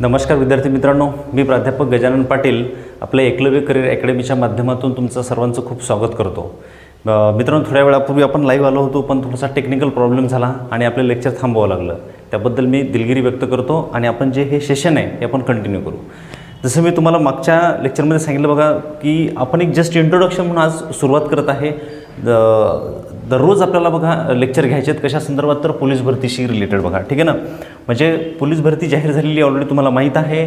नमस्कार विद्यार्थी मित्रांनो मी प्राध्यापक गजानन पाटील आपल्या एकलव्य करिअर अकॅडमीच्या माध्यमातून तुमचं सर्वांचं खूप स्वागत करतो. मित्रांनो थोड्या वेळापूर्वी आपण लाईव्ह आलो होतो पण थोडासा टेक्निकल प्रॉब्लेम झाला आणि आपलं लेक्चर थांबवावं लागलं. त्याबद्दल मी दिलगिरी व्यक्त करतो आणि आपण जे हे सेशन आहे हे आपण कंटिन्यू करू. जसं मी तुम्हाला मागच्या लेक्चरमध्ये सांगितलं बघा की आपण एक जस्ट इंट्रोडक्शन म्हणून आज सुरुवात करत आहे. द- दररोज आपल्याला बघा लेक्चर घ्यायचे आहेत कशा संदर्भात तर पोलीस भरतीशी रिलेटेड बघा ठीक आहे ना? म्हणजे पोलीस भरती जाहीर झालेली ऑलरेडी तुम्हाला माहीत आहे.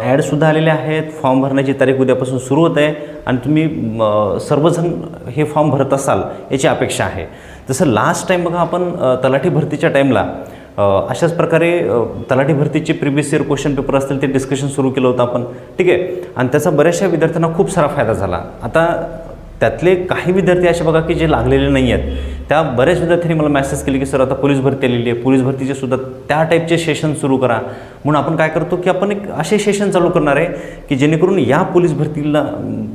ॲडसुद्धा आलेले आहेत. फॉर्म भरण्याची तारीख उद्यापासून सुरू होत आहे आणि तुम्ही सर्वजण हे फॉर्म भरत असाल याची अपेक्षा आहे. जसं लास्ट टाईम बघा आपण तलाठी भरतीच्या टाईमला अशाच प्रकारे तलाठी भरतीचे प्रिव्हियस इयर क्वेश्चन पेपर असतील ते डिस्कशन सुरू केलं होतं आपण. ठीक आहे? आणि त्याचा बऱ्याचशा विद्यार्थ्यांना खूप सारा फायदा झाला. आता त्यातले काही विद्यार्थी असे बघा की जे लागलेले नाही आहेत. त्या बऱ्याच विद्यार्थ्यांनी मला मेसेज केले की सर आता पोलीस भरती आलेली आहे. पोलीस भरतीचे सुद्धा त्या टाईपचे सेशन सुरू करा. म्हणून आपण काय करतो की आपण एक असे सेशन चालू करणार आहे की जेणेकरून या पोलीस भरतीला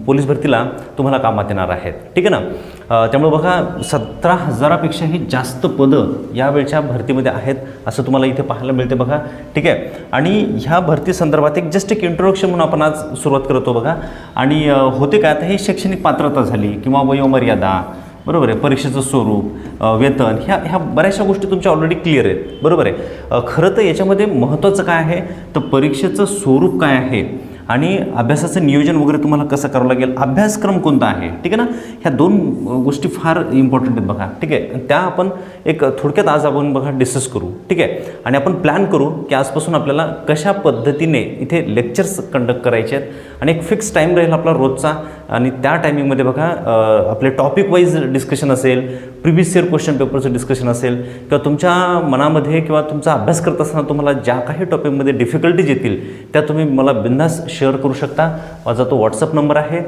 पोलीस भरतीला तुम्हाला कामात येणार आहेत. ठीक आहे ना? त्यामुळे बघा सतरा हजारापेक्षाही जास्त पदं यावेळच्या भरतीमध्ये आहेत असं तुम्हाला इथे पाहायला मिळते बघा. ठीक आहे? आणि ह्या भरती संदर्भात एक जस्ट एक इंट्रोडक्शन म्हणून आपण आज सुरुवात करतो बघा. आणि होते काय? आता ही शैक्षणिक पात्रता झाली किंवा वयोमर्यादा बरोबर आहे? परीक्षेचं स्वरूप वेतन ह्या ह्या बऱ्याचशा गोष्टी तुमच्या ऑलरेडी क्लिअर आहेत. बरोबर आहे? खरं तर याच्यामध्ये महत्त्वाचं काय आहे? तर परीक्षेचं स्वरूप काय आहे? आणि अभ्यासाचं नियोजन वगैरे तुम्हाला कसं करावं लागेल? अभ्यासक्रम कोणता आहे? ठीक आहे ना? ह्या दोन गोष्टी फार इम्पॉर्टंट आहेत बघा. ठीक आहे? त्या आपण एक थोडक्यात आज आपण बघा डिस्कस करू. ठीक आहे? आणि आपण प्लॅन करू की आजपासून आपल्याला कशा पद्धतीने इथे लेक्चर्स कंडक्ट करायचे आहेत? आणि एक फिक्स टाईम राहील आपला रोजचा. आणि त्या टायमिंगमध्ये बघा आपले टॉपिक वाईज डिस्कशन असेल प्रिव्हियस इयर क्वेश्चन पेपरचं डिस्कशन असेल किंवा तुमच्या मनामध्ये किंवा तुमचा अभ्यास करत असताना तुम्हाला ज्या काही टॉपिकमध्ये डिफिकल्टीज येतील त्या तुम्ही मला बिंदास शेअर करू शकता. माझा तो व्हॉट्सअप नंबर आहे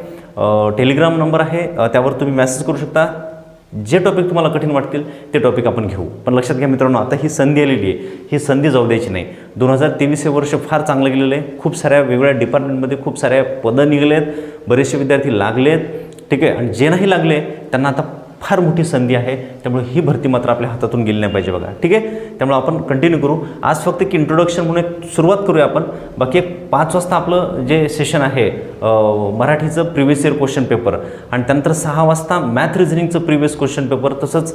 टेलिग्राम नंबर आहे त्यावर तुम्ही मेसेज करू शकता. जे टॉपिक तुम्हाला कठीण वाटतील ते टॉपिक आपण घेऊ. पण लक्षात घ्या मित्रांनो आता ही संधी आलेली आहे. ही संधी जाऊ द्यायची नाही. दोन हजार तेवीस हे वर्ष फार चांगलं गेलेलं आहे. खूप साऱ्या वेगवेगळ्या डिपार्टमेंटमध्ये खूप साऱ्या पदं निघाले आहेत बरेचसे विद्यार्थी लागले आहेत ठीक आहे? आणि जे नाही लागले त्यांना आता फार मोठी संधी आहे. त्यामुळे ही भरती मात्र आपल्या हातातून गेली नाही पाहिजे बघा. ठीक आहे? त्यामुळे आपण कंटिन्यू करू. आज फक्त एक इंट्रोडक्शन म्हणून एक सुरुवात करूया आपण. बाकी एक पाच वाजता आपलं जे सेशन आहे मराठीचं प्रिव्हियस इयर क्वेश्चन पेपर आणि त्यानंतर सहा वाजता मॅथ रिझनिंगचं प्रिव्हियस क्वेश्चन पेपर तसंच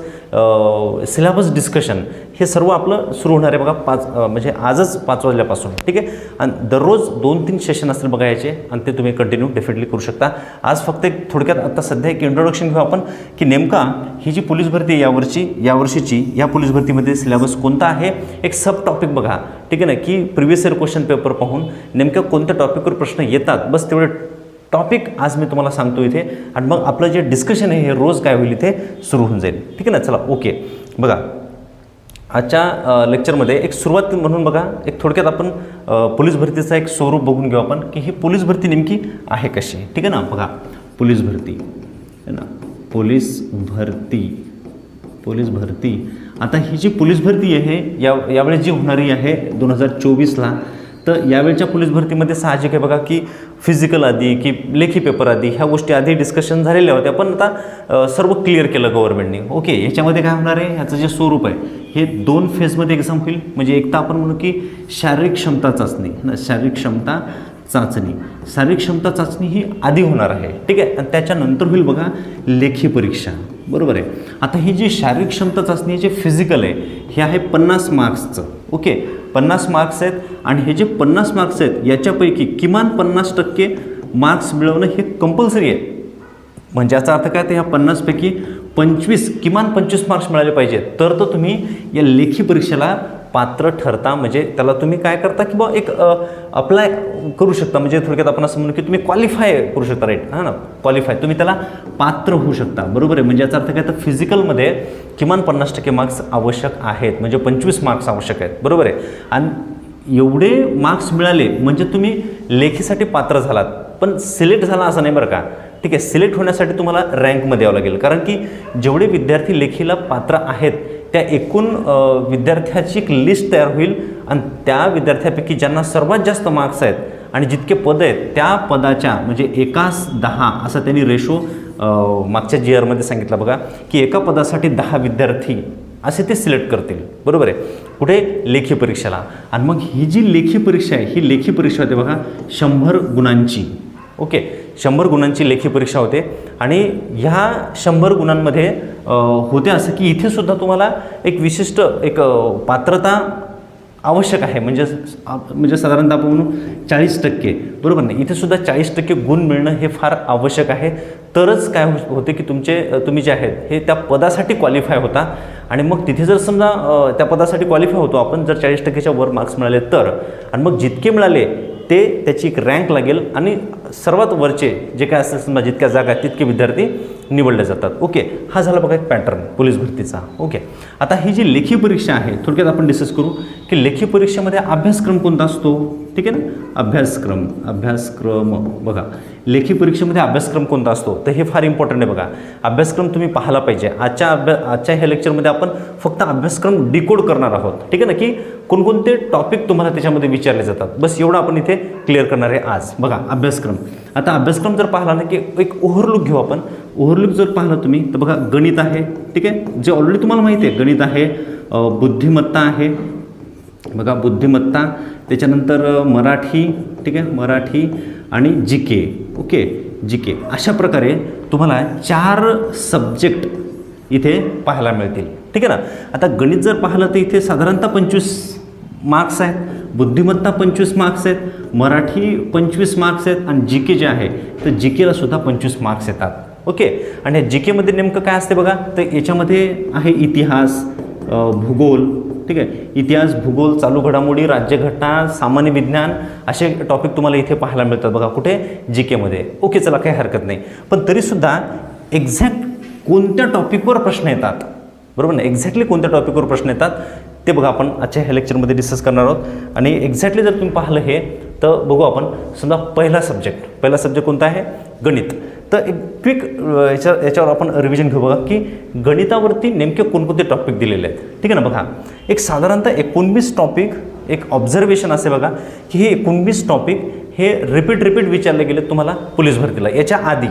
सिलेबस डिस्कशन हे सर्व आपलं सुरू होणार आहे बघा पाच म्हणजे आजच पाच वाजल्यापासून. ठीक आहे? आणि दररोज दोन तीन सेशन असतील बघा याचे आणि ते तुम्ही कंटिन्यू डेफिनेटली करू शकता. आज फक्त एक थोडक्यात आता सध्या एक इंट्रोडक्शन घेऊ आपण की नेमका ही जी पोलीस भरती आहे यावर्षी यावर्षीची या पोलीस भरतीमध्ये सिलेबस कोणता आहे? एक सब टॉपिक बघा. ठीक आहे ना? की प्रिव्हियस इयर क्वेश्चन पेपर पाहून नेमक्या कोणत्या टॉपिकवर प्रश्न येतात? बस तेवढे टॉपिक आज मी तुम्हाला सांगतो इथे. आणि मग आपलं जे डिस्कशन आहे हे रोज काय होईल इथे? सुरू होऊन जाईल. ठीक आहे ना? चला ओके बघा. आजच्या लेक्चरमध्ये एक सुरुवात म्हणून बघा. एक थोडक्यात आपण पोलीस भरतीचा एक स्वरूप बघून घेऊ आपण की ही पोलीस भरती नेमकी आहे कशी? ठीक आहे ना? बघा. पोलीस भरती. है ना? पोलीस भरती. पोलीस भरती. आता ही जी पोलीस भरती आहे या यावेळेस जी होणारी आहे दोन हजार चोवीसला तर यावेळच्या पोलीस भरतीमध्ये साहजिक आहे बघा की फिजिकल आधी की लेखी पेपर आधी ह्या गोष्टी आधी डिस्कशन झालेल्या होत्या पण आता सर्व क्लिअर केलं गव्हर्नमेंटने ओके याच्यामध्ये काय होणार आहे? ह्याचं जे स्वरूप आहे हे दोन फेजमध्ये एक्झाम होईल. म्हणजे एक तर आपण म्हणू की शारीरिक क्षमता चाचणी. ना शारीरिक क्षमता चाचणी. शारीरिक क्षमता चाचणी ही आधी होणार आहे. ठीक आहे? आणि त्याच्यानंतर होईल बघा लेखी परीक्षा. बरोबर आहे. आता ही जी शारीरिक क्षमता चाचणी जे फिजिकल आहे हे आहे पन्नास मार्क्सचं. ओके? पन्नास मार्क्स आहेत आणि हे जे पन्नास मार्क्स आहेत याच्यापैकी किमान पन्नास टक्के मार्क्स मिळवणं हे कंपल्सरी आहे. म्हणजे याचा अर्थ काय? तर ह्या पन्नासपैकी पंचवीस किमान पंचवीस मार्क्स मिळाले पाहिजेत. तर तो तुम्ही या लेखी परीक्षेला पात्र ठरता म्हणजे त्याला तुम्ही काय करता की बा एक अप्लाय करू शकता. म्हणजे थोडक्यात आपण असं म्हणू की तुम्ही क्वालिफाय करू शकता राईट हां ना? क्वालिफाय तुम्ही त्याला पात्र होऊ शकता. बरोबर आहे? म्हणजे याचा अर्थ काय? तर फिजिकलमध्ये किमान पन्नास टक्के मार्क्स आवश्यक आहेत. म्हणजे पंचवीस मार्क्स आवश्यक आहेत. बरोबर आहे? आणि एवढे मार्क्स मिळाले म्हणजे तुम्ही लेखीसाठी पात्र झालात. पण सिलेक्ट झाला असं नाही बरं का? ठीक आहे. सिलेक्ट होण्यासाठी तुम्हाला रँकमध्ये यावं लागेल. कारण की जेवढे विद्यार्थी लेखीला पात्र आहेत त्या एकूण विद्यार्थ्याची एक लिस्ट तयार होईल आणि त्या विद्यार्थ्यापैकी ज्यांना सर्वात जास्त मार्क्स आहेत आणि जितके पद आहेत त्या पदाच्या म्हणजे एकास दहा असा त्यांनी रेशो मागच्या जी आरमध्ये सांगितलं बघा की एका पदासाठी दहा विद्यार्थी असे ते सिलेक्ट करतील. बरोबर आहे? कुठे? लेखी परीक्षेला. आणि मग ही जी लेखी परीक्षा आहे ही लेखी परीक्षा होते बघा शंभर गुणांची. ओके? शंभर गुणांची लेखी परीक्षा होते. आणि ह्या शंभर गुणांमध्ये होते असं की इथे सुद्धा तुम्हाला एक विशिष्ट एक पात्रता आवश्यक आहे. म्हणजे म्हणजे साधारणतः आपण म्हणू चाळीस टक्के. बरोबर नाही इथे सुद्धा चाळीस टक्के गुण मिळणं हे फार आवश्यक आहे. तरच काय हो- होते की तुमचे तुम्ही जे आहेत हे त्या पदासाठी क्वालिफाय होता. आणि मग तिथे जर समजा त्या पदासाठी क्वालिफाय होतो आपण जर चाळीस टक्केच्या वर मार्क्स मिळाले तर. आणि मग जितके मिळाले ते त्याची एक रँक लागेल आणि सर्वात वरचे जे काय असतात समजा जितक्या जागा आहेत तितके विद्यार्थी निवडले जातात. ओके हा झाला बघा एक पॅटर्न पोलीस भरतीचा. ओके आता ही जी लेखी परीक्षा आहे थोडक्यात आपण डिस्कस करू की लेखी परीक्षेमध्ये अभ्यासक्रम कोणता असतो? ठीक आहे ना? अभ्यासक्रम अभ्यासक्रम. बघा लेखी परीक्षेमध्ये अभ्यासक्रम कोणता असतो? तर हे फार इम्पॉर्टंट आहे बघा. अभ्यासक्रम तुम्ही पाहायला पाहिजे. आजच्या अभ्या आजच्या ह्या लेक्चरमध्ये आपण फक्त अभ्यासक्रम डिकोड करणार आहोत. ठीक आहे ना? की कोणकोणते टॉपिक तुम्हाला त्याच्यामध्ये विचारले जातात? बस एवढं आपण इथे क्लिअर करणार आहे आज. बघा अभ्यासक्रम. आता अभ्यासक्रम जर पाहिला ना की एक ओव्हरलुक घेऊ आपण. ओव्हरलुक जर पाहिलं तुम्ही तर बघा गणित आहे ठीक आहे? जे ऑलरेडी तुम्हाला माहिती आहे गणित आहे बुद्धिमत्ता आहे. बघा बुद्धिमत्ता त्याच्यानंतर मराठी ठीक आहे? मराठी आणि जी के ओके? जी के. अशा प्रकारे तुम्हाला चार सब्जेक्ट इथे पाहायला मिळतील. ठीक आहे ना? आता गणित जर पाहिलं तर इथे साधारणतः पंचवीस मार्क्स आहेत बुद्धिमत्ता पंचवीस मार्क्स आहेत मराठी पंचवीस मार्क्स आहेत आणि जी के जे आहे तर जी केला सुद्धा पंचवीस मार्क्स येतात. ओके आणि जी केमध्ये नेमकं काय असते बघा? तर याच्यामध्ये आहे इतिहास भूगोल ठीक आहे? इतिहास भूगोल चालू घडामोडी राज्यघटना सामान्य विज्ञान असे टॉपिक तुम्हाला इथे पाहायला मिळतात बघा. कुठे? जी केमध्ये ओके चला काही हरकत नाही. पण तरीसुद्धा एक्झॅक्ट कोणत्या टॉपिकवर प्रश्न येतात? बरोबर ना? एक्झॅक्टली कोणत्या टॉपिकवर प्रश्न येतात? ते बघा आपण आजच्या ह्या लेक्चरमध्ये डिस्कस करणार आहोत. आणि एक्झॅक्टली जर तुम्ही पाहिलं हे तर बघू आपण समजा पहिला सब्जेक्ट पहिला सब्जेक्ट कोणता आहे? गणित. तर एक क्विक याच्या याच्यावर आपण रिव्हिजन घेऊ बघा की गणितावरती नेमके कोणकोणते टॉपिक दिलेले आहेत. ठीक आहे ना बघा. एक साधारणतः एकोणवीस टॉपिक एक ऑब्झर्वेशन असे बघा की हे एकोणवीस टॉपिक हे रिपीट रिपीट विचारले गेले तुम्हाला पोलीस भरतीला. याच्या आधी.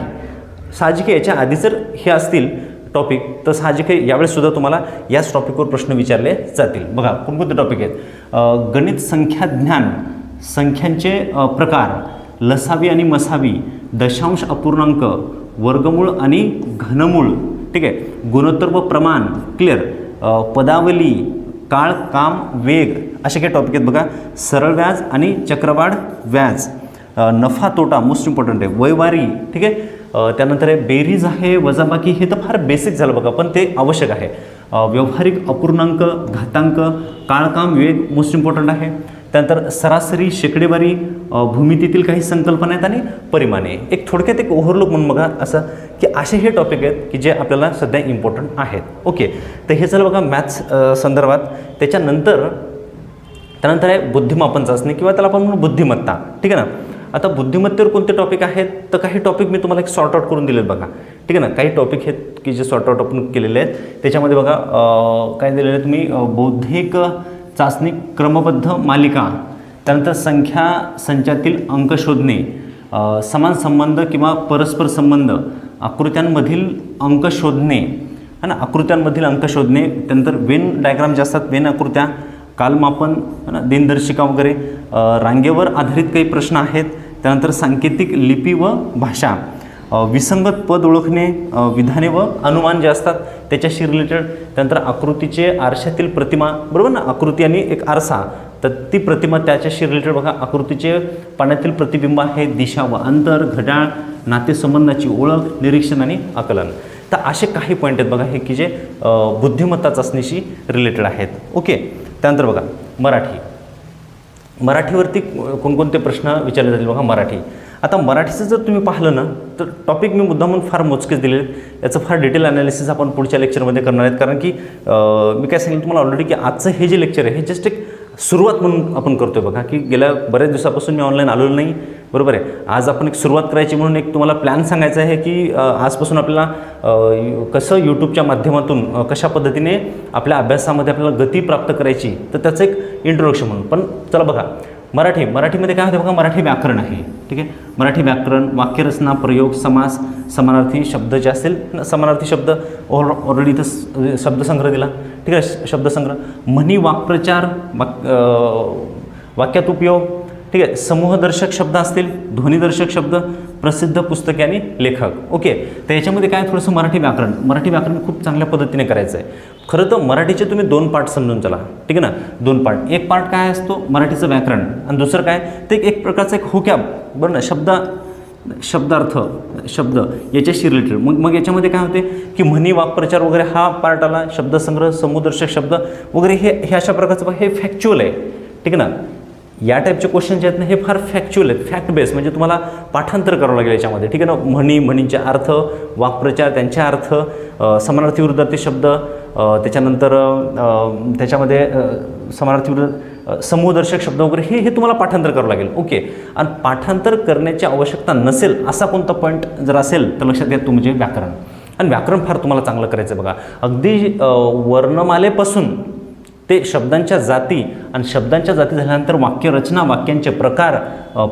साहजिक याच्या आधी जर हे असतील टॉपिक तर साहजिक जे यावेळेस सुद्धा तुम्हाला याच टॉपिकवर प्रश्न विचारले जातील. बघा कोणकोणते टॉपिक आहेत? गणित संख्या ज्ञान संख्यांचे प्रकार लसावी आणि मसावी दशांश अपूर्णांक वर्गमूळ आणि घनमूळ ठीक आहे? गुणोत्तर व प्रमाण क्लिअर पदावली काळ काम वेग असे काही टॉपिक आहेत बघा. सरळ व्याज आणि चक्रवाढ व्याज. नफा तोटा मोस्ट इम्पॉर्टंट आहे. वयवारी ठीक आहे? त्यानंतर आहे बेरीज आहे वजाबाकी हे तर फार बेसिक झालं बघा पण ते आवश्यक आहे. व्यावहारिक अपूर्णांक घातांक काळकाम वेग मोस्ट इम्पॉर्टंट आहे. त्यानंतर सरासरी शेकडेवारी भूमितीतील काही संकल्पना आहेत आणि परिमाणे. एक थोडक्यात एक ओव्हरलुक म्हणून बघा असं की असे हे टॉपिक आहेत की जे आपल्याला सध्या इम्पॉर्टंट आहेत. ओके तर हे झालं बघा मॅथ्स संदर्भात. त्याच्यानंतर त्यानंतर आहे बुद्धिमापन चाचणी किंवा त्याला आपण म्हणू बुद्धिमत्ता. ठीक आहे ना? आता बुद्धिमत्तेवर कोणते टॉपिक आहेत? तर काही टॉपिक मी तुम्हाला एक सॉर्ट आउट करून दिलेत बघा. ठीक आहे ना? काही टॉपिक आहेत की जे सॉर्ट आउट आपण केलेले आहेत. त्याच्यामध्ये बघा काय दिलेलं आहे तुम्ही? बौद्धिक चाचणी क्रमबद्ध मालिका. त्यानंतर संख्या संचातील अंक शोधणे. समान संबंध किंवा परस्पर संबंध. आकृत्यांमधील अंक शोधणे. ना? आकृत्यांमधील अंक शोधणे. त्यानंतर वेन डायग्राम जे असतात वेन आकृत्या कालमापन है ना? दिनदर्शिका वगैरे. रांगेवर आधारित काही प्रश्न आहेत. त्यानंतर सांकेतिक लिपी व भाषा. विसंगत पद ओळखणे विधाने व अनुमान जे असतात त्याच्याशी रिलेटेड त्यानंतर आकृतीचे आरशातील प्रतिमा बरोबर ना? आकृती आणि एक आरसा. तर ती प्रतिमा त्याच्याशी रिलेटेड बघा. आकृतीचे पाण्यातील प्रतिबिंब आहे दिशा व अंतर घड्याळ नातेसंबंधाची ओळख निरीक्षण आणि आकलन. तर असे काही पॉईंट आहेत बघा हे की जे बुद्धिमत्ता चाचणीशी रिलेटेड आहेत. ओके त्यानंतर बघा मराठी. मराठीवरती कोणकोणते प्रश्न विचारले जातील बघा मराठी. आता मराठीचं जर तुम्ही पाहिलं ना तर टॉपिक मी मुद्दामून फार मोजकेच दिले आहेत. याचं फार डिटेल अनालिसिस आपण पुढच्या लेक्चरमध्ये करणार आहेत. कारण की मी काय सांगितलं तुम्हाला ऑलरेडी की आजचं हे जे लेक्चर आहे हे जस्ट एक सुरुवात म्हणून आपण करतोय बघा की गेल्या बऱ्याच दिवसापासून मी ऑनलाईन आलेलो नाही. बरोबर आहे. आज आपण एक सुरुवात करायची म्हणून एक तुम्हाला प्लॅन सांगायचा आहे की आजपासून आपल्याला कसं यूट्यूबच्या माध्यमातून कशा पद्धतीने आपल्या अभ्यासामध्ये आपल्याला गती प्राप्त करायची तर त्याचं एक इंट्रोडक्शन म्हणून. पण चला बघा. मराठी मराठीमध्ये काय होतं बघा मराठी व्याकरण आहे. ठीक आहे? मराठी व्याकरण वाक्यरचना प्रयोग समास समानार्थी शब्द जे असेल समानार्थी शब्द ऑलरेडी इथं शब्दसंग्रह दिला. ठीक आहे? श- शब्दसंग्रह. म्हणी वाक्प्रचार वाक वाक्यात उपयोग ठीक आहे समूहदर्शक शब्द असतील ध्वनिदर्शक शब्द प्रसिद्ध पुस्तके आणि लेखक. ओके तर याच्यामध्ये काय थोडंसं मराठी व्याकरण. मराठी व्याकरण खूप चांगल्या पद्धतीने करायचं आहे. खरं तर मराठीचे तुम्ही दोन पार्ट समजून चला. ठीक आहे ना? दोन पार्ट एक पार्ट काय असतो? मराठीचं व्याकरण. आणि दुसरं काय? ते एक प्रकारचं एक हुक्याब बरं ना? शब्द शब्दार्थ शब्द याच्याशी रिलेटेड मग मग याच्यामध्ये काय होते? की म्हणी वाक्प्रचार वगैरे हा पार्ट आला. शब्दसंग्रह समुदर्शक शब्द वगैरे हे हे अशा प्रकारचं हे फॅक्च्युअल आहे. ठीक आहे ना? या टाईपचे क्वेश्चन जे आहेत ना हे फार फॅक्च्युअल आहेत. फॅक्ट बेस म्हणजे तुम्हाला पाठांतर करावं लागेल याच्यामध्ये. ठीक आहे ना? म्हणी म्हणींचे अर्थ वाक्प्रचार त्यांचे अर्थ समानार्थी विरुद्धार्थी शब्द त्याच्यानंतर त्याच्यामध्ये समानार्थी विरुद्ध समूहदर्शक शब्द वगैरे हे हे तुम्हाला पाठांतर करावं लागेल. ओके. आणि पाठांतर करण्याची आवश्यकता नसेल असा कोणता पॉईंट जर असेल तर लक्षात घ्या तुमचे म्हणजे व्याकरण. आणि व्याकरण फार तुम्हाला चांगलं करायचं आहे बघा. अगदी वर्णमालेपासून ते शब्दांच्या जाती आणि शब्दांच्या जाती झाल्यानंतर वाक्यरचना वाक्यांचे प्रकार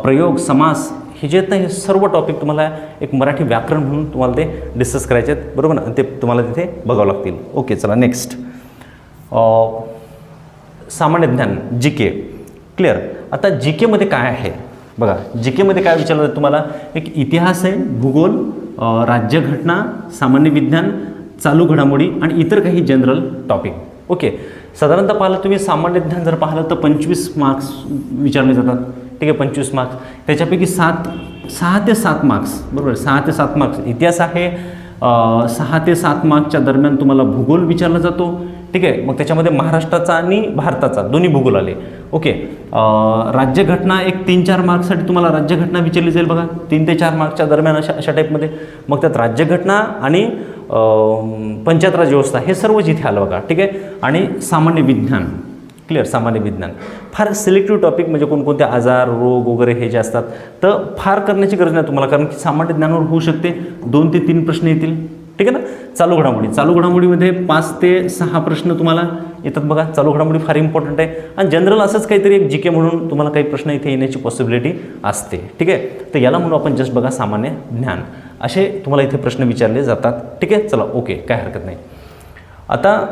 प्रयोग समास हे जे आहेत ना हे सर्व टॉपिक तुम्हाला एक मराठी व्याकरण म्हणून तुम्हाला ते डिस्कस करायचे आहेत. बरोबर ना? ते तुम्हाला तिथे बघावं लागतील. ओके चला नेक्स्ट सामान्य ज्ञान जी के क्लिअर आता जी केमध्ये काय आहे? बघा जी केमध्ये काय विचारलं जातं तुम्हाला? एक इतिहास आहे भूगोल राज्यघटना सामान्य विज्ञान चालू घडामोडी आणि इतर काही जनरल टॉपिक ओके साधारणतः पाहिलं तुम्ही सामान्य ज्ञान जर पाहिलं तर पंचवीस मार्क्स विचारले जातात. ठीक आहे पंचवीस मार्क्स त्याच्यापैकी सात सहा ते सात मार्क्स बरोबर सहा ते सात मार्क्स इतिहास आहे सहा ते सात मार्क्सच्या दरम्यान तुम्हाला भूगोल विचारला जातो. ठीक आहे मग त्याच्यामध्ये महाराष्ट्राचा आणि भारताचा दोन्ही भूगोल आले. ओके राज्यघटना एक तीन चार मार्क्ससाठी तुम्हाला राज्यघटना विचारली जाईल बघा. तीन ते चार मार्क्सच्या दरम्यान अशा अशा टाईपमध्ये मग त्यात राज्यघटना आणि पंचायत राज व्यवस्था हे सर्व जिथे आलं बघा ठीक आहे? आणि सामान्य विज्ञान क्लिअर सामान्य विज्ञान. फार सिलेक्टिव्ह टॉपिक म्हणजे कोणकोणते आजार रोग वगैरे हे जे असतात तर फार करण्याची गरज नाही तुम्हाला कारण की सामान्य ज्ञानावर होऊ शकते. दोन ते तीन प्रश्न येतील ठीक आहे ना? चालू घडामोडी. चालू घडामोडीमध्ये पाच ते सहा प्रश्न तुम्हाला येतात बघा. चालू घडामोडी फार इम्पॉर्टंट आहे. आणि जनरल असंच काहीतरी एक जी के म्हणून तुम्हाला काही प्रश्न इथे येण्याची पॉसिबिलिटी असते ठीक आहे? तर याला म्हणून आपण जस्ट बघा सामान्य ज्ञान. असे तुम्हाला इथे प्रश्न विचारले जातात. ठीक आहे? चला ओके काय हरकत नाही. आता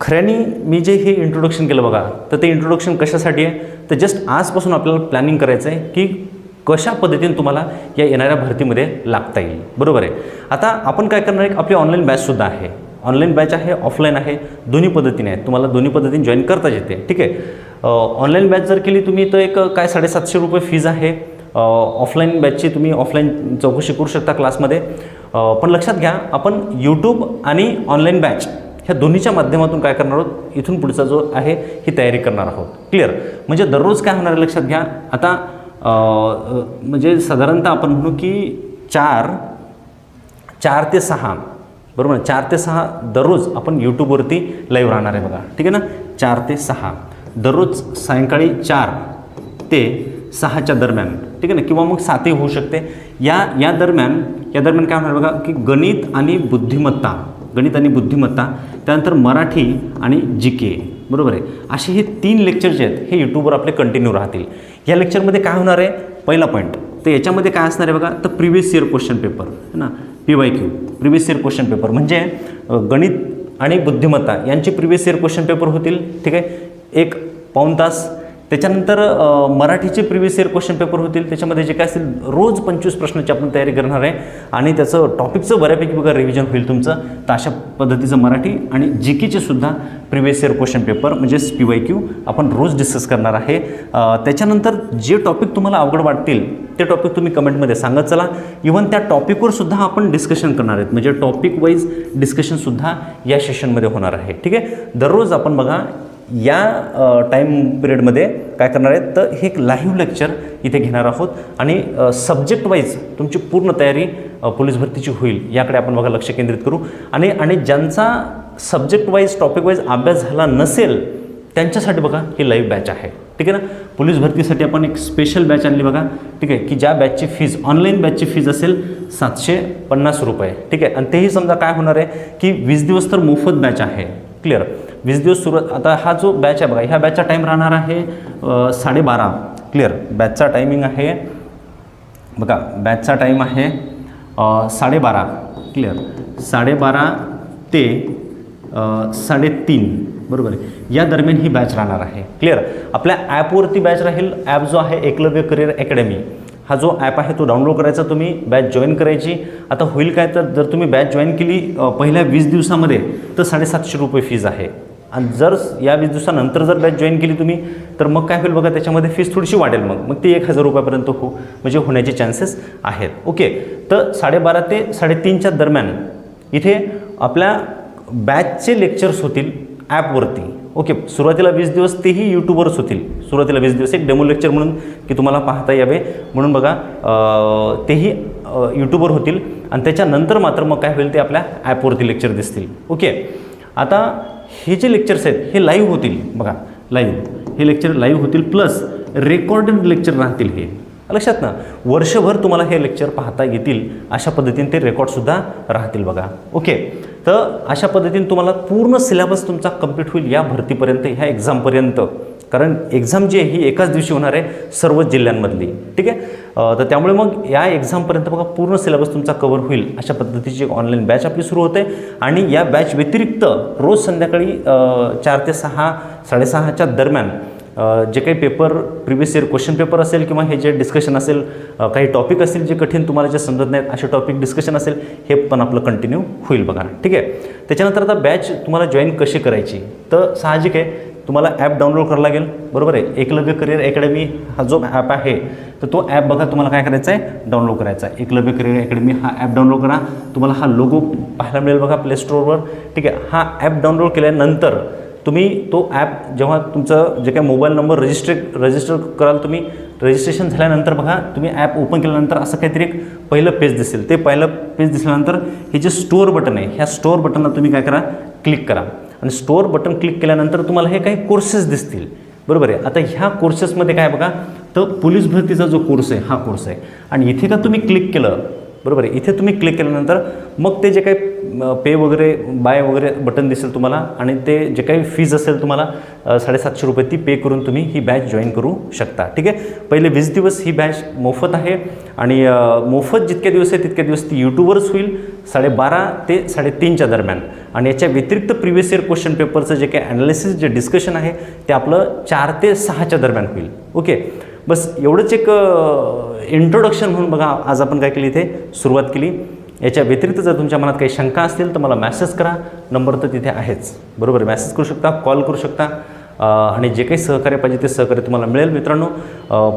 खऱ्यानी मी जे हे इंट्रोडक्शन केलं बघा तर ते इंट्रोडक्शन कशासाठी आहे? तर जस्ट आजपासून आपल्याला प्लॅनिंग करायचं आहे की कशा पद्धतीने तुम्हाला या येणाऱ्या भरतीमध्ये लागता येईल. बरोबर आहे? आता आपण काय करणार आहे? आपली ऑनलाईन बॅचसुद्धा आहे. ऑनलाईन बॅच आहे ऑफलाईन आहे दोन्ही पद्धतीने आहे. तुम्हाला दोन्ही पद्धतीने जॉईन करताच येते. ठीक आहे? ऑनलाईन बॅच जर केली तुम्ही तर एक काय साडेसातशे रुपये फीज आहे. ऑफलाईन बॅचची तुम्ही ऑफलाईन चौकशी करू शकता क्लासमध्ये पण लक्षात घ्या आपण यूट्यूब आणि ऑनलाईन बॅच ह्या दोन्हीच्या माध्यमातून काय करणार आहोत? इथून पुढचा जो आहे ही तयारी करणार आहोत. क्लिअर म्हणजे दररोज काय होणार आहे लक्षात घ्या. आता म्हणजे साधारणतः आपण म्हणू की चार चार ते सहा बरोबर? ना चार ते सहा दररोज आपण यूट्यूबवरती लाईव्ह राहणार आहे बघा. ठीक आहे ना? चार ते सहा. दररोज सायंकाळी चार ते सहाच्या दरम्यान. ठीक आहे ना? किंवा मग सातही होऊ शकते. या या दरम्यान या दरम्यान काय होणार बघा की गणित आणि बुद्धिमत्ता गणित आणि बुद्धिमत्ता त्यानंतर मराठी आणि जी के बरोबर आहे? असे हे तीन लेक्चर जे आहेत हे यूट्यूबवर आपले कंटिन्यू राहतील. या लेक्चरमध्ये काय होणार आहे? पहिला पॉईंट तर याच्यामध्ये काय असणार आहे बघा? तर प्रिव्हियस इयर क्वेश्चन पेपर है ना? P Y Q previous year question paper म्हणजे गणित आणि बुद्धिमत्ता यांचे प्रिव्हियस इयर क्वेश्चन पेपर होतील ठीक आहे? एक पाऊण तास त्याच्यानंतर मराठीचे प्रिव्हियस इयर क्वेश्चन पेपर होतील. त्याच्यामध्ये जे काय असेल रोज पंचवीस प्रश्नाची आपण तयारी करणार आहे. आणि त्याचं टॉपिकचं बऱ्यापैकी बघा रिव्हिजन होईल तुमचं. तर अशा पद्धतीचं मराठी आणि जी केचे सुद्धा प्रिव्हियस इयर क्वेश्चन पेपर म्हणजेच पी वाय क्यू आपण रोज डिस्कस करणार आहे. त्याच्यानंतर जे टॉपिक तुम्हाला अवघड वाटतील ते टॉपिक तुम्ही कमेंटमध्ये सांगत चला. इव्हन त्या टॉपिकवर सुद्धा आपण डिस्कशन करणार आहेत. म्हणजे टॉपिक वाईज डिस्कशनसुद्धा या सेशनमध्ये होणार आहे. ठीक आहे? दररोज आपण बघा या टाईम पिरियडमध्ये काय करणार आहेत? तर हे एक लाईव्ह लेक्चर इथे घेणार आहोत. आणि सब्जेक्ट वाईज तुमची पूर्ण तयारी पोलीस भरतीची होईल याकडे आपण बघा लक्ष केंद्रित करू. आणि आणि ज्यांचा सब्जेक्ट वाईज टॉपिक वाईज अभ्यास झाला नसेल त्यांच्यासाठी बघा ही लाईव्ह बॅच आहे. ठीक आहे ना? पोलीस भरतीसाठी आपण एक स्पेशल बॅच आणली बघा. ठीक आहे? की ज्या बॅचची फीज ऑनलाईन बॅचची फीज असेल सातशे पन्नास रुपये. ठीक आहे? आणि तेही समजा काय होणार आहे? की वीस दिवस तर मोफत बॅच आहे. क्लिअर वीस दिवस सुरुवात आता हा जो बॅच आहे बघा ह्या बॅचचा टाईम राहणार आहे साडेबारा. क्लिअर बॅचचा टायमिंग आहे बघा बॅचचा टाईम आहे साडेबारा. क्लिअर साडेबारा ते साडेतीन. बरोबर आहे? या दरम्यान ही बॅच राहणार आहे. क्लिअर आपल्या ॲपवरती बॅच राहील ॲप जो आहे एकलव्य करिअर अकॅडमी हा जो ॲप आहे तो डाउनलोड करायचा तुम्ही बॅच जॉईन करायची. आता होईल काय तर जर तुम्ही बॅच जॉईन केली पहिल्या वीस दिवसामध्ये तर साडेसातशे रुपये फीज आहे. आणि जर या वीस दिवसानंतर जर बॅच जॉईन केली तुम्ही तर मग काय होईल बघा त्याच्यामध्ये फीस थोडीशी वाढेल मग. मग ती एक हजार रुपयापर्यंत हो म्हणजे होण्याचे चान्सेस आहेत. ओके तर साडेबारा ते साडेतीनच्या दरम्यान इथे आपल्या बॅचचे लेक्चर्स होतील ॲपवरती ओके सुरुवातीला वीस दिवस तेही यूट्यूबवरच होतील. सुरुवातीला वीस दिवस एक डेमो लेक्चर म्हणून की तुम्हाला पाहता यावे. म्हणून बघा तेही यूट्यूबवर होतील. आणि त्याच्यानंतर मात्र मग काय होईल ते आपल्या ॲपवरती लेक्चर दिसतील. ओके आता हे जे लेक्चर्स आहेत हे लाईव्ह होतील. बघा लाईव्ह हे लेक्चर लाईव्ह होतील प्लस रेकॉर्डेड लेक्चर राहतील हे. लक्षात ना? वर्षभर तुम्हाला हे लेक्चर पाहता येतील. अशा पद्धतीने ते रेकॉर्डसुद्धा राहतील बघा. ओके तर अशा पद्धतीने तुम्हाला पूर्ण सिलेबस तुमचा कंप्लीट होईल या भरतीपर्यंत ह्या एक्झामपर्यंत कारण एक्झाम जी आहे ही एकाच दिवशी होणार आहे सर्व जिल्ह्यांमधली. ठीक आहे? तर त्यामुळे मग या एक्झामपर्यंत बघा पूर्ण सिलेबस तुमचा कवर होईल अशा पद्धतीची एक ऑनलाईन बॅच आपली सुरू होते. आणि या बॅच व्यतिरिक्त रोज संध्याकाळी चार ते सहा साडेसहाच्या दरम्यान जे काही paper previous year question paper असेल किंवा हे जे डिस्कशन असेल काही टॉपिक असतील जे कठीण तुम्हाला जे समजत नाहीत असे टॉपिक डिस्कशन असेल हे पण आपलं कंटिन्यू होईल बघा. ठीक आहे? त्याच्यानंतर आता बॅच तुम्हाला जॉईन कशी करायची? तर साहजिक आहे तुम्हाला ॲप डाउनलोड करावं लागेल. बरोबर आहे? एकलव्य करिअर अकॅडमी हा जो ॲप आहे तर तो ॲप बघा तुम्हाला काय करायचा आहे? डाउनलोड करायचा आहे. एकलव्य करिअर अकॅडमी हा ॲप डाउनलोड करा. तुम्हाला हा लोगो पाहायला मिळेल बघा प्ले स्टोअरवर ठीक आहे? हा ॲप डाउनलोड केल्यानंतर तुम्ही तो ॲप जेव्हा तुमचं जे काही मोबाईल नंबर रजिस्ट्रे रजिस्टर कराल तुम्ही रजिस्ट्रेशन झाल्यानंतर बघा तुम्ही ॲप ओपन केल्यानंतर असं काहीतरी एक पहिलं पेज दिसेल. ते पहिलं पेज दिसल्यानंतर हे जे स्टोअर बटन आहे ह्या स्टोअर बटनला तुम्ही काय करा क्लिक करा. आणि स्टोअर बटन क्लिक केल्यानंतर तुम्हाला हे काही कोर्सेस दिसतील. बरोबर आहे? आता ह्या कोर्सेसमध्ये काय बघा तर पोलीस भरतीचा जो कोर्स आहे हा कोर्स आहे. आणि इथे का तुम्ही क्लिक केलं? बरोबर आहे? इथे तुम्ही क्लिक केल्यानंतर मग ते जे काही पे वगैरे बाय वगैरे बटन दिसेल तुम्हाला आणि ते जे काही फीज असेल तुम्हाला साडेसातशे रुपये ती पे करून तुम्ही ही बॅच जॉईन करू शकता. ठीक आहे? पहिले वीस दिवस ही बॅच मोफत आहे आणि मोफत जितके दिवस आहे तितके दिवस ती यूट्यूबवरच होईल साडेबारा ते साडेतीनच्या दरम्यान. आणि याच्या व्यतिरिक्त प्रिव्हियस इयर क्वेश्चन पेपरचं जे काही ॲनालिसिस जे डिस्कशन आहे ते आपलं चार ते सहाच्या दरम्यान होईल. ओके? बस एवढंच एक इंट्रोडक्शन म्हणून बघा आज आपण काय केली इथे? सुरुवात केली. याच्या व्यतिरिक्त जर तुमच्या मनात काही शंका असतील तर मला मॅसेज करा. नंबर तर तिथे आहेच. बरोबर? मॅसेज करू शकता कॉल करू शकता. आणि जे काही सहकार्य पाहिजे ते सहकार्य तुम्हाला मिळेल मित्रांनो.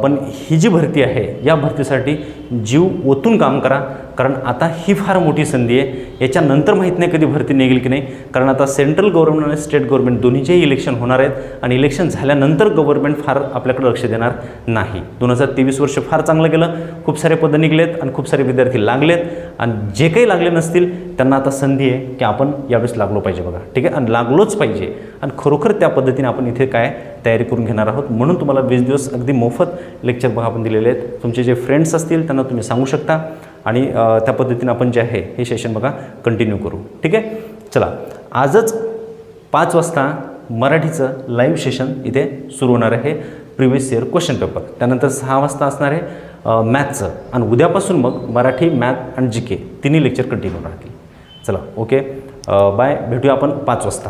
पण ही जी भरती आहे या भरतीसाठी जीव ओतून काम करा. कारण आता ही फार मोठी संधी आहे. याच्यानंतर माहीत नाही कधी भरती निघेल की नाही. कारण आता सेंट्रल गव्हर्नमेंट आणि स्टेट गव्हर्नमेंट दोन्हीचेही इलेक्शन होणार आहेत. आणि इलेक्शन झाल्यानंतर गव्हर्नमेंट फार आपल्याकडे लक्ष देणार नाही. दोन हजार तेवीस वर्ष फार चांगलं गेलं. खूप सारे पदं निघलेत आणि खूप सारे विद्यार्थी लागलेत. आणि जे काही लागले नसतील त्यांना आता संधी आहे की आपण यावेळेस लागलो पाहिजे बघा. ठीक आहे? आणि लागलोच पाहिजे. आणि खरोखर त्या पद्धतीने आपण इथे काय तयारी करून घेणार आहोत. म्हणून तुम्हाला वीस दिवस अगदी मोफत लेक्चर बघा आपण दिलेले आहेत. तुमचे जे फ्रेंड्स असतील त्यांना तुम्ही सांगू शकता. आणि त्या पद्धतीने आपण जे आहे हे सेशन बघा कंटिन्यू करू. ठीक आहे? चला. आजच पाच वाजता मराठीचं लाईव्ह सेशन इथे सुरू होणार आहे. प्रिव्हियस इयर क्वेश्चन पेपर त्यानंतर सहा वाजता असणार आहे मॅथचं आणि उद्यापासून मग मराठी मॅथ आणि जी के तिन्ही लेक्चर कंटिन्यू राहतील. चला ओके बाय भेटूया आपण पाच वाजता.